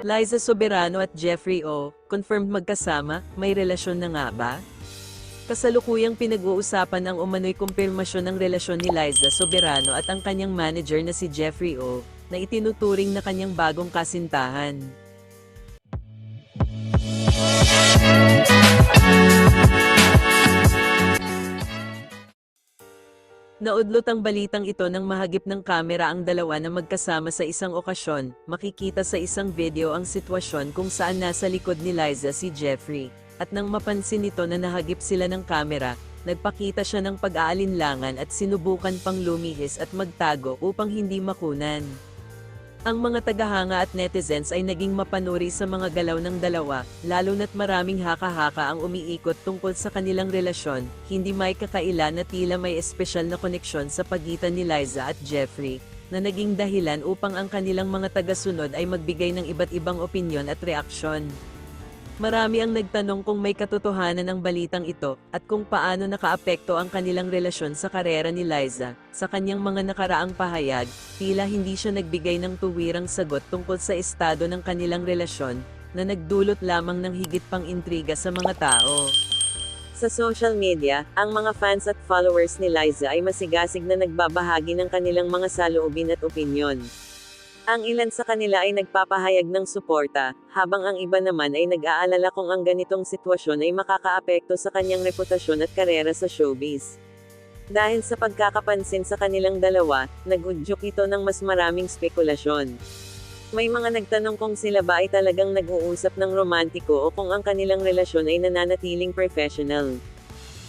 Liza Soberano at Jeffrey O, confirmed magkasama, may relasyon na nga ba? Kasalukuyang pinag-uusapan ang umano'y kumpirmasyon ng relasyon ni Liza Soberano at ang kanyang manager na si Jeffrey O, na itinuturing na kanyang bagong kasintahan. Naudlot ang balitang ito nang mahagip ng kamera ang dalawa na magkasama sa isang okasyon. Makikita sa isang video ang sitwasyon kung saan nasa likod ni Liza si Jeffrey. At nang mapansin nito na nahagip sila ng kamera, nagpakita siya ng pag-aalinlangan at sinubukan pang lumihis at magtago upang hindi makunan. Ang mga tagahanga at netizens ay naging mapanuri sa mga galaw ng dalawa, lalo na't maraming haka-haka ang umiikot tungkol sa kanilang relasyon, hindi may kakaila na tila may espesyal na koneksyon sa pagitan ni Liza at Jeffrey, na naging dahilan upang ang kanilang mga tagasunod ay magbigay ng iba't ibang opinyon at reaksyon. Marami ang nagtanong kung may katotohanan ng balitang ito, at kung paano nakaapekto ang kanilang relasyon sa karera ni Liza. Sa kanyang mga nakaraang pahayag, tila hindi siya nagbigay ng tuwirang sagot tungkol sa estado ng kanilang relasyon, na nagdulot lamang ng higit pang intriga sa mga tao. Sa social media, ang mga fans at followers ni Liza ay masigasig na nagbabahagi ng kanilang mga saloobin at opinyon. Ang ilan sa kanila ay nagpapahayag ng suporta, habang ang iba naman ay nag-aalala kung ang ganitong sitwasyon ay makakaapekto sa kanyang reputasyon at karera sa showbiz. Dahil sa pagkakapansin sa kanilang dalawa, nag-udyok ito ng mas maraming spekulasyon. May mga nagtanong kung sila ba ay talagang nag-uusap ng romantiko o kung ang kanilang relasyon ay nananatiling professional.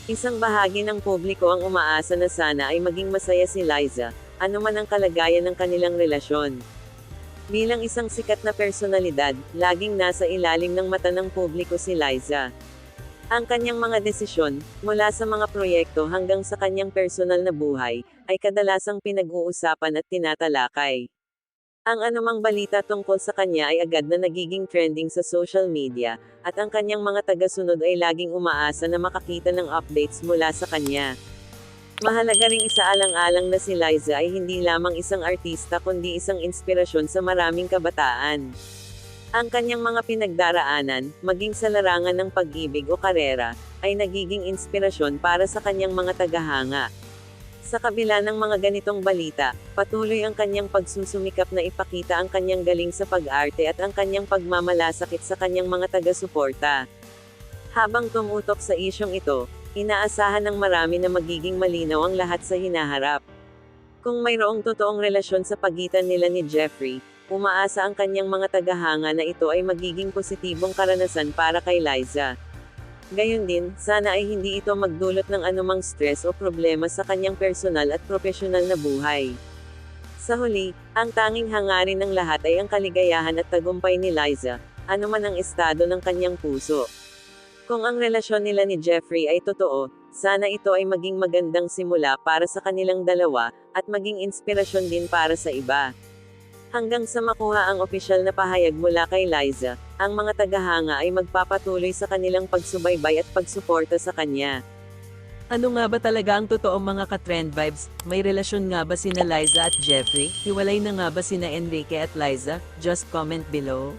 Isang bahagi ng publiko ang umaasa na sana ay maging masaya si Liza, anuman ang kalagayan ng kanilang relasyon. Bilang isang sikat na personalidad, laging nasa ilalim ng mata ng publiko si Liza. Ang kanyang mga desisyon, mula sa mga proyekto hanggang sa kanyang personal na buhay, ay kadalasang pinag-uusapan at tinatalakay. Ang anumang balita tungkol sa kanya ay agad na nagiging trending sa social media, at ang kanyang mga tagasunod ay laging umaasa na makakita ng updates mula sa kanya. Mahalaga ring isaalang-alang na si Liza ay hindi lamang isang artista kundi isang inspirasyon sa maraming kabataan. Ang kanyang mga pinagdaraanan, maging sa larangan ng pag-ibig o karera, ay nagiging inspirasyon para sa kanyang mga tagahanga. Sa kabila ng mga ganitong balita, patuloy ang kanyang pagsusumikap na ipakita ang kanyang galing sa pag-arte at ang kanyang pagmamalasakit sa kanyang mga taga-suporta. Habang tumutok sa isyong ito, Inaasahan ng marami na magiging malinaw ang lahat sa hinaharap. Kung mayroong totoong relasyon sa pagitan nila ni Jeffrey, umaasa ang kanyang mga tagahanga na ito ay magiging positibong karanasan para kay Liza. Gayon din, sana ay hindi ito magdulot ng anumang stress o problema sa kanyang personal at profesional na buhay. Sa huli, ang tanging hangarin ng lahat ay ang kaligayahan at tagumpay ni Liza, anuman ang estado ng kanyang puso. Kung ang relasyon nila ni Jeffrey ay totoo, sana ito ay maging magandang simula para sa kanilang dalawa, at maging inspirasyon din para sa iba. Hanggang sa makuha ang opisyal na pahayag mula kay Liza, ang mga tagahanga ay magpapatuloy sa kanilang pagsubaybay at pagsuporta sa kanya. Ano nga ba talaga ang totoong mga ka-trend vibes? May relasyon nga ba sina Liza at Jeffrey? Hiwalay na nga ba sina Enrique at Liza? Just comment below.